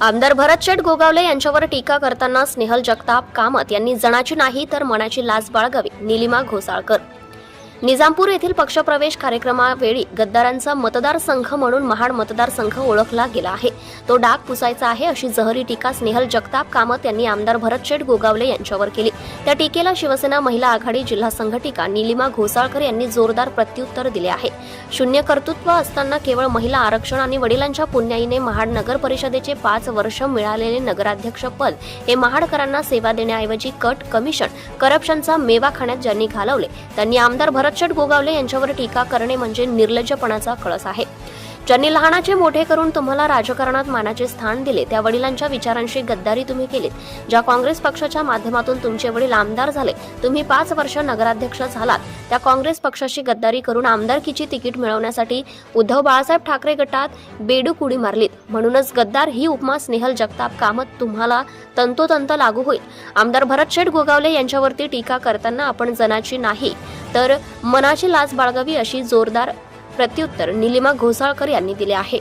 आमदार भरत शेठ गोगावले यांच्यावर टीका करताना स्नेहल जगताप कामत यांनी जणाची नाही तर मनाची लाज बाळगावी निलिमा घोसाळकर. निजामपूर येथील पक्षप्रवेश कार्यक्रमावेळी गद्दारांचा मतदारसंघ म्हणून महाड मतदारसंघ ओळखला गेला आहे. तो डाग पुसायचा आहे अशी जहरी टीका स्नेहल जगताप कामत यांनी आमदार भरत शेठ गोगावले यांच्यावर केली. त्या टीकेला शिवसेना महिला आघाडी जिल्हा संघटिका निलिमा घोसाळकर यांनी जोरदार प्रत्युत्तर दिले आहे. शून्य कर्तृत्व असताना केवळ महिला आरक्षण आणि वडिलांच्या पुण्याईने महाड नगर परिषदेचे पाच वर्ष मिळालेले नगराध्यक्ष पद हे महाडकरांना सेवा देण्याऐवजी कट कमिशन करप्शनचा मेवा खाण्यात ज्यांनी घालवले त्यांनी आमदार भरत भरतशेठ गोगावले यांच्यावर टीका करणे म्हणजे निर्लज्जपणाचा कळस आहे. ज्यांनी लहानाचे मोठे करून तुम्हाला राजकारणात मानाचे स्थान दिले त्या वडिलांच्या विचारांशी गद्दारी तुम्ही केलीत. ज्या काँग्रेस पक्षाच्या माध्यमातून तुमचे वडील आमदार झाले तुम्ही पाच वर्ष नगराध्यक्ष झालात. त्या काँग्रेस पक्षाशी गद्दारी करून आमदारकीची तिकीट मिळवण्यासाठी उद्धव बाळासाहेब ठाकरे गटात बेडूक उडी मारलीत. म्हणूनच गद्दार ही उपमा स्नेहल जगताप कामत तुम्हाला तंतोतंत लागू होईल. आमदार भरत शेठ गोगावले यांच्यावरती टीका करताना आपण जनाची नाही तर मनाची लाज बाळगावी अशी जोरदार प्रत्युत्तर निलिमा घोसाळकर यांनी दिले आहे.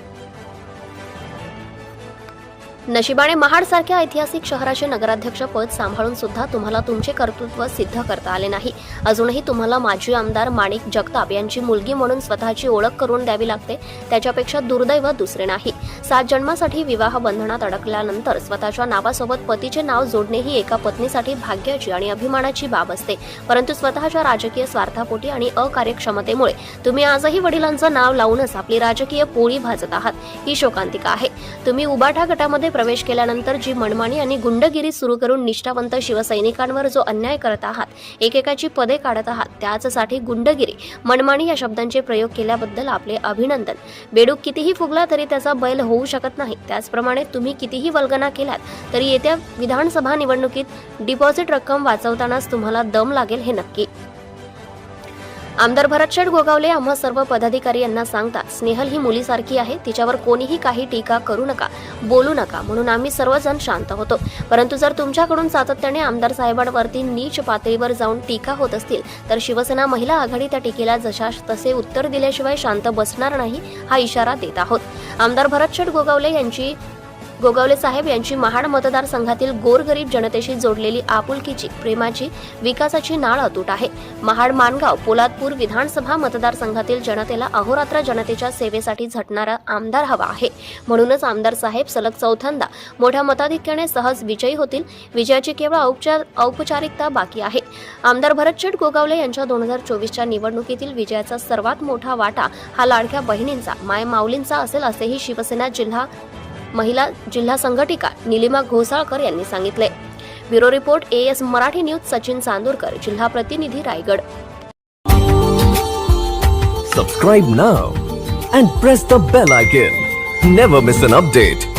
नशिबाने महाडसारख्या ऐतिहासिक शहराचे नगराध्यक्ष पद सांभाळून सुद्धा तुम्हाला तुमचे कर्तृत्व सिद्ध करता आले नाही. अजूनही तुम्हाला माजी आमदार माणिक जगताप यांची मुलगी म्हणून स्वतःची ओळख करून द्यावी लागते त्याच्यापेक्षा दुर्दैव दुसरे नाही. सात जन्मासाठी विवाह बंधनात अडकल्यानंतर स्वतःच्या नावासोबत पतीचे नाव जोडणे ही एका पत्नीसाठी भाग्याची आणि अभिमानाची बाब असते. परंतु स्वतःच्या राजकीय स्वार्थापोटी आणि अकार्यक्षमतेमुळे तुम्ही आजही वडिलांचं नाव लावूनच आपली राजकीय पोळी भाजत आहात. ही शोकांतिका आहे. तुम्ही उबाठा गटामध्ये प्रवेश केल्यानंतर जी मनमानी आणि गुंडगिरी सुरू करून निष्ठावंत शिवसैनिकांवर जो अन्याय करत आहात एकेकाची पदे काढत आहात त्याचसाठी गुंडगिरी मनमानी या शब्दांचे प्रयोग केल्याबद्दल आपले अभिनंदन. बेडूक कितीही फुगला तरी त्याचा बैल होऊ होऊ शकत नाही. त्याचप्रमाणे तुम्ही कितीही वल्गना केल्यात तरी येत्या विधानसभा निवडणुकीत डिपॉझिट रक्कम वाचवतानाच तुम्हाला दम लागेल हे नक्की. आमदार भरतशेठ गोगावले आम्हा सर्व पदाधिकारी यांना सांगतात स्नेहल ही मुलीसारखी आहे तिच्यावर कोणीही काही टीका करू नका बोलू नका. म्हणून आम्ही सर्वजण शांत होतो. परंतु जर तुमच्याकडून सातत्याने आमदार साहेबांवरती नीच पातळीवर जाऊन टीका होत असतील तर शिवसेना महिला आघाडी त्या टीकेला जशास तसे उत्तर दिल्याशिवाय शांत बसणार नाही हा इशारा देत आहोत. आमदार भरतशेठ गोगावले यांची गोगावले साहेब यांची महाड मतदारसंघातील गोरगरीब जनतेशी जोडलेली आपुलकीची प्रेमाची विकासाची नाळ अतूट आहे. महाड मानगाव पोलादपूर विधानसभा मतदारसंघातील जनतेला अहोरात्र जनतेच्या सेवेसाठी झटणारा आमदार हवा आहे. म्हणूनच आमदार साहेब सलग चौथ्यांदा मोठ्या मताधिक्याने सहज विजयी होतील. विजयाची केवळ औपचार औपचारिकता बाकी आहे. आमदार भरतशेठ गोगावले यांच्या दोन हजार चोवीसच्या निवडणुकीतील विजयाचा सर्वात मोठा वाटा हा लाडक्या बहिणींचा माय माऊलींचा असेल असेही शिवसेना जिल्हा महिला जिल्हा संघटिका निलिमा घोसाळकर यांनी सांगितले. Bureau report A S Marathi news Sachin Chandurkar जिल्हा प्रतिनिधी Raigad. Subscribe now and press the bell icon never miss an update